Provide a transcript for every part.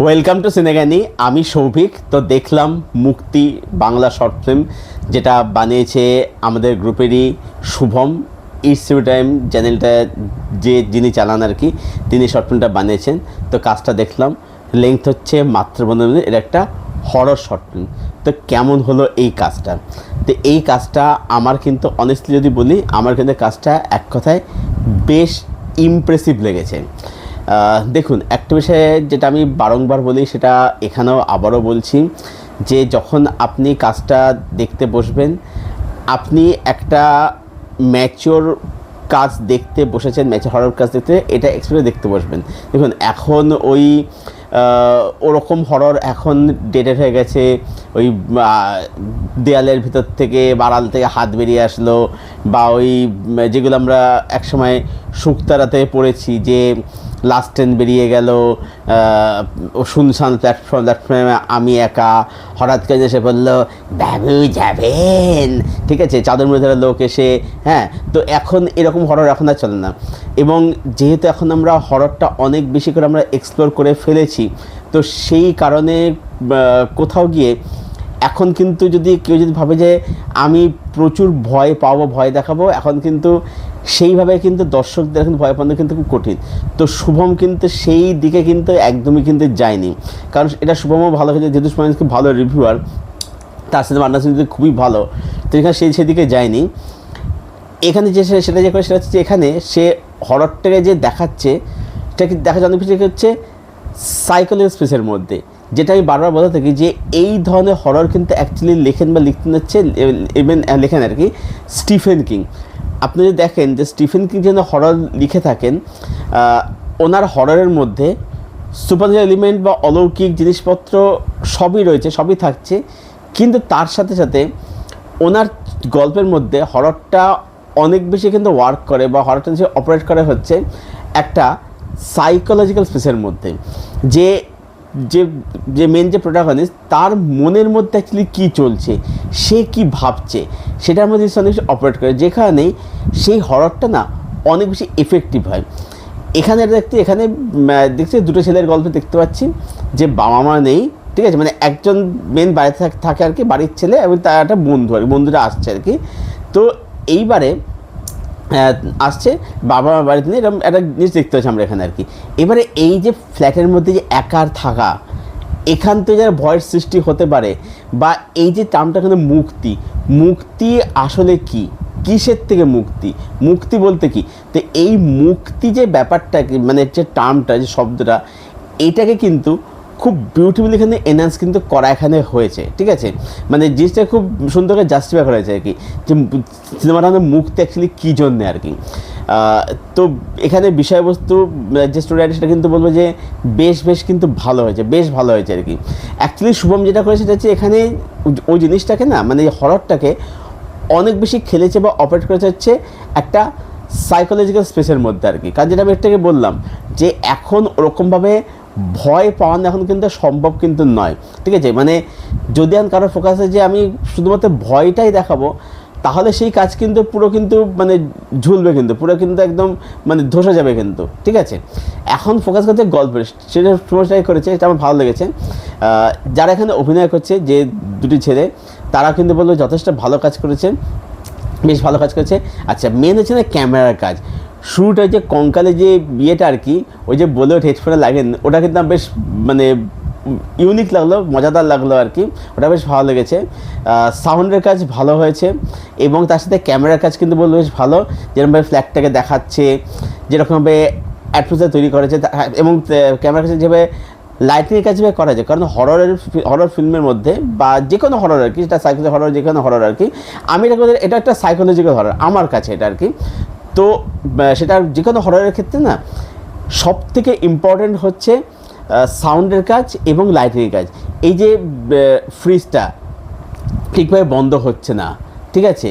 Welcome to সিনেগানি আমি সৌভিক। তো দেখলাম মুক্তি বাংলা শর্ট ফিল্ম, যেটা বানিয়েছে আমাদের গ্রুপেরই শুভম। ইটস টাইম চ্যানেলটা যে যিনি চালান আর কি, তিনি শর্ট ফিল্মটা বানিয়েছেন। তো কাজটা দেখলাম লেংথ হচ্ছে মাত্র পনেরো এটা একটা হরর শর্ট ফিল্ম তো কেমন হলো এই কাজটা? তো এই কাজটা আমার কিন্তু অনেস্টলি যদি বলি, আমার কিন্তু কাজটা এক কথায় বেশ ইমপ্রেসিভ লেগেছে। দেখুন, একটা বিষয়ে যেটা আমি বারংবার বলি, সেটা এখানেও আবারও বলছি যে যখন আপনি কাজটা দেখতে বসবেন, আপনি একটা ম্যাচিওর কাজ দেখতে বসেছেন ম্যাচ হরর কাজ দেখতে, এটা এক্সপিরিয়েন্স দেখতে বসবেন। দেখুন, এখন ওই ওরকম হরর এখন ডেটেড হয়ে গেছে, ওই দেয়ালের ভিতর থেকে বাড়াল থেকে হাত বেরিয়ে আসলো বা ওই, যেগুলো আমরা একসময় শুক্তারাতে পড়েছি যে লাস্ট ট্রেন বেরিয়ে গেল শুনশান প্ল্যাটফর্ম প্ল্যাটফর্মে আমি একা হঠাৎ করে এসে বলল, বাবু যাবেন? ঠিক আছে, চাদর মধ্যে লোক এসে হ্যাঁ তো এখন এরকম হরর এখন আর চলে না। এবং যেহেতু এখন আমরা হররটা অনেক বেশি করে আমরা এক্সপ্লোর করে ফেলেছি, তো সেই কারণে কোথাও গিয়ে এখন কিন্তু যদি কেউ যদি ভাবে যে আমি প্রচুর ভয় পাবো, ভয় দেখাবো, এখন কিন্তু সেইভাবে কিন্তু দর্শকদের এখন ভয় পানো কিন্তু খুব কঠিন। তো শুভম কিন্তু সেই দিকে কিন্তু একদমই কিন্তু যায়নি। কারণ এটা শুভমও ভালো হয়েছে যেহেতু শুভম খুব ভালো রিভিউয়ার তার সাথে মান্না সিং খুবই ভালো, তো এখানে সেই সেদিকে যায়নি। এখানে যে সেটা যে করে, সেটা হচ্ছে এখানে সে হররটাকে যে দেখাচ্ছে সেটাকে দেখা অনেক কিছু হচ্ছে সাইকোলজি স্পেসের মধ্যে। যেটা আমি বারবার বলতে থাকি যে এই ধরনের হরর কিন্তু অ্যাকচুয়ালি লেখেন বা লিখতে হচ্ছে ইভেন লেখেন আর কি স্টিফেন কিং আপনি যদি দেখেন যে স্টিফেন কিং যেন হরর লিখে থাকেন ওনার হররের মধ্যে সুপার এলিমেন্ট বা অলৌকিক জিনিসপত্র সবই রয়েছে, সবই থাকছে, কিন্তু তার সাথে সাথে ওনার গল্পের মধ্যে হররটা অনেক বেশি কিন্তু ওয়ার্ক করে বা হররটা অপারেট করে হচ্ছে একটা সাইকোলজিক্যাল স্পেসের মধ্যে। যে যে যে মেন যে প্রোটাগনিস্ট তার মনের মধ্যে অ্যাকচুয়ালি কী চলছে? সে কি ভাবছে? সেটার মধ্যে অনেক অপারেট করে। যেখানে সেই হররটা না অনেক বেশি এফেক্টিভ হয়। এখানে দেখতে, এখানে দেখছি দুটো ছেলের গল্প দেখতে পাচ্ছি, যে বাবা মা নেই, ঠিক আছে? মানে একজন মেন বাড়িতে থাকে আর কি, বাড়ির ছেলে এবং তার একটা বন্ধু আর কি, বন্ধুরা আসছে আর কি। তো এইবারে আসছে, বাবা মা বাড়িতে নেই এরকম একটা জিনিস দেখতে পাচ্ছি আমরা এখানে আর কি। এবারে এই যে ফ্ল্যাটের মধ্যে যে একার থাকা, এখান থেকে যারা ভয়ের সৃষ্টি হতে পারে বা এই যে টার্মটা এখানে মুক্তি মুক্তি আসলে কি? কিসের থেকে মুক্তি? মুক্তি বলতে কি? তো এই মুক্তি যে ব্যাপারটা মানে যে টার্মটা, যে শব্দটা, এটাকে কিন্তু খুব বিউটিফুল এখানে এনহান্স কিন্তু করা এখানে হয়েছে, ঠিক আছে? মানে জিনিসটা খুব সুন্দর করে জাস্টিফাই করা হয়েছে আর কি। যে সিনেমাটা মুক্তি অ্যাকচুয়ালি কী জন্যে আর কি? তো এখানে বিষয়বস্তু যে স্টোরি সেটা কিন্তু বলব যে বেশ বেশ কিন্তু ভালো হয়েছে, বেশ ভালো হয়েছে আর কি। অ্যাকচুয়ালি শুভম যেটা করেছে সেটা হচ্ছে এখানে ওই- ওই জিনিসটাকে না মানে হররটাকে অনেক বেশি খেলেছে বা অপারেট করেছে হচ্ছে একটা সাইকোলজিক্যাল স্পেসের মধ্যে আর কি। কারণ যেটা আমি একটাকে বললাম যে এখন ওরকমভাবে ভয় পাওয়ানো এখন কিন্তু সম্ভব কিন্তু নয়। ঠিক আছে? মানে যদি আমি কারোর ফোকাসে যে আমি শুধুমাত্র ভয়টাই দেখাবো, তাহলে সেই কাজ কিন্তু পুরো কিন্তু মানে ঝুলবে কিন্তু, পুরো কিন্তু একদম মানে ধসে যাবে কিন্তু। ঠিক আছে? এখন ফোকাস করছে গল্পের। সেটা সমস্যাই করেছে এটা আমার ভালো লেগেছে। যারা এখানে অভিনয় করছে, যে দুটি ছেলে, তারা কিন্তু বলল যথেষ্ট ভালো কাজ করেছে, বেশ ভালো কাজ করেছে। আচ্ছা মেন হচ্ছে না ক্যামেরার কাজ। শুরুটা যে কঙ্কালে যে বিয়েটা আর কি ওই যে বলে হেডফোনে লাগেন ওটা কিন্তু বেশ মানে ইউনিক লাগল মজাদার লাগল আর কি ওটা বেশ ভালো লেগেছে। সাউন্ডের কাজ ভালো হয়েছে এবং তার সাথে ক্যামেরার কাজ কিন্তু বলব বেশ ভালো যেরকমভাবে ফ্ল্যাগটাকে দেখাচ্ছে যেরকমভাবে অ্যাটমসফিয়ার তৈরি করেছে হ্যাঁ, এবং ক্যামেরার কাছে যেভাবে লাইটিংয়ের যেভাবে করা যায় কারণ হররের হরর ফিল্মের মধ্যে বা যে কোনো হরর আর কি সেটা সাইকোলজি হরর যে কোনো হরর আর কি আমি এটা এটা একটা সাইকোলজিক্যাল হরর আমার কাছে এটা আর কি। তো সেটা যে কোনো হররের ক্ষেত্রে না সব থেকে ইম্পর্ট্যান্ট হচ্ছে সাউন্ডের কাজ এবং লাইটিংয়ের কাজ। এই যে ফ্রিজটা ঠিকভাবে বন্ধ হচ্ছে না, ঠিক আছে?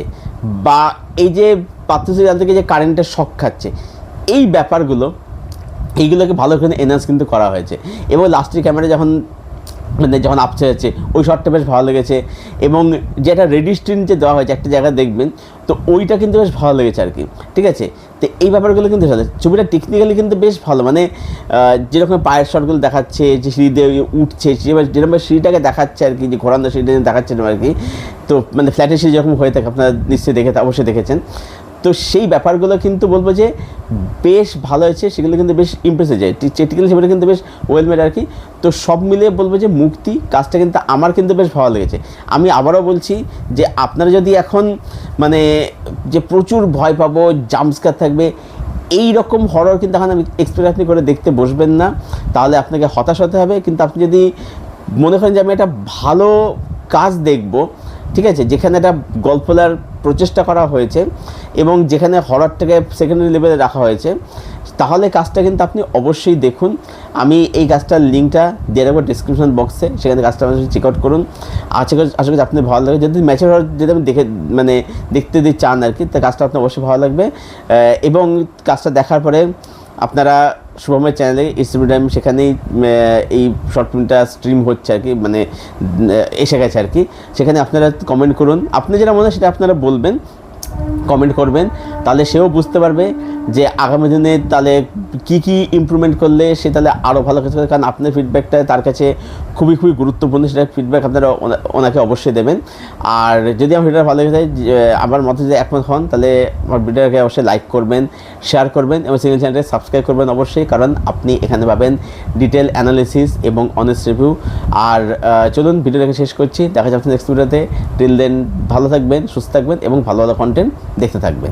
বা এই যে পাত্রশ্রী জাল থেকে যে কারেন্টের শক খাচ্ছে, এই ব্যাপারগুলো, এইগুলোকে ভালো করে এনহান্স কিন্তু করা হয়েছে। এবং লাস্টের ক্যামেরা যখন যখন আপছে যাচ্ছে ওই শটটা বেশ ভালো লেগেছে এবং যেটা রেডি স্ক্রিন যে দেওয়া হয়েছে, একটা জায়গায় দেখবেন, তো ওইটা কিন্তু বেশ ভালো লেগেছে আর কি, ঠিক আছে? তো এই ব্যাপারগুলো কিন্তু ছবিটা টেকনিক্যালি কিন্তু বেশ ভালো মানে যেরকম পায়ের শটগুলো দেখাচ্ছে, যে সিঁড়ি দিয়ে উঠছে যেরকম সিঁড়িটাকে দেখাচ্ছে আর কি, যে ঘোরানো সিঁড়িটা দেখাচ্ছে আর কি, তো মানে ফ্ল্যাটের সিঁড়ি যেরকম হয়ে থাকে, আপনারা নিশ্চয়ই দেখে, অবশ্যই দেখেছেন। তো সেই ব্যাপারগুলো কিন্তু বলব যে বেশ ভালো হয়েছে, সেগুলো কিন্তু বেশ ইমপ্রেস হয়ে যায় টেকনিক্যালি সেগুলো কিন্তু বেশ ওয়েল মেড আর কি। তো সব মিলিয়ে বলব যে মুক্তি কাজটা কিন্তু আমার কিন্তু বেশ ভালো লেগেছে। আমি আবারও বলছি যে আপনারা যদি এখন মানে যে প্রচুর ভয় পাবো জাম্পস্কার থাকবে, এই রকম হরর কিন্তু এখন আমি এক্সপেক্ট আপনি করে দেখতে বসবেন না। তাহলে আপনাকে হতাশ হতে হবে। কিন্তু আপনি যদি মনে করেন যে আমি একটা ভালো কাজ দেখব, ঠিক আছে? যেখানে একটা গল্পলার প্রচেষ্টা করা হয়েছে এবং যেখানে হররটাকে সেকেন্ডারি লেভেলে রাখা হয়েছে, তাহলে কাজটা কিন্তু আপনি অবশ্যই দেখুন। আমি এই কাজটার লিঙ্কটা দিয়ে রাখব ডিসক্রিপশন বক্সে সেখানে কাজটা আমাদের চেক আউট করুন। আশা করি আশা করি আপনি ভালো লাগবে। যদি ম্যাচের হওয়ার যদি আপনি দেখে মানে দেখতে যদি চান আর কি, তা কাজটা আপনার অবশ্যই ভালো লাগবে। এবং কাজটা দেখার পরে আপনারা শুভমের চ্যানেলে স্ট্রিম টাইম সেখানেই এই শর্ট ফিল্মটা স্ট্রিম হচ্ছে আর কি মানে এসে গেছে আর কি। সেখানে আপনারা কমেন্ট করুন। আপনি যেটা মনে হয় সেটা আপনারা বলবেন। কমেন্ট করবেন, তাহলে সেও বুঝতে পারবে যে আগামী দিনে তাহলে কি কি ইমপ্রুভমেন্ট করলে সে তাহলে আরও ভালো কাজ করে কারণ আপনার ফিডব্যাকটা তার কাছে খুবই খুবই গুরুত্বপূর্ণ, সেটা ফিডব্যাক আপনারা ওনা- ওনাকে অবশ্যই দেবেন। আর যদি আমার ভিডিওটা ভালো লেগে যায় আমার মতে যদি একমত হন, তাহলে আমার ভিডিওটাকে অবশ্যই লাইক করবেন শেয়ার করবেন এবং সিঙ্গেল চ্যানেলকে সাবস্ক্রাইব করবেন অবশ্যই, কারণ আপনি এখানে পাবেন ডিটেল অ্যানালিসিস এবং অনেস্ট রিভিউ আর চলুন ভিডিওটাকে শেষ করছি, দেখা যাচ্ছে নেক্সট ভিডিওতে টিল দেন ভালো থাকবেন, সুস্থ থাকবেন এবং ভালো ভালো কন্টেন্ট দেখতে থাকবেন।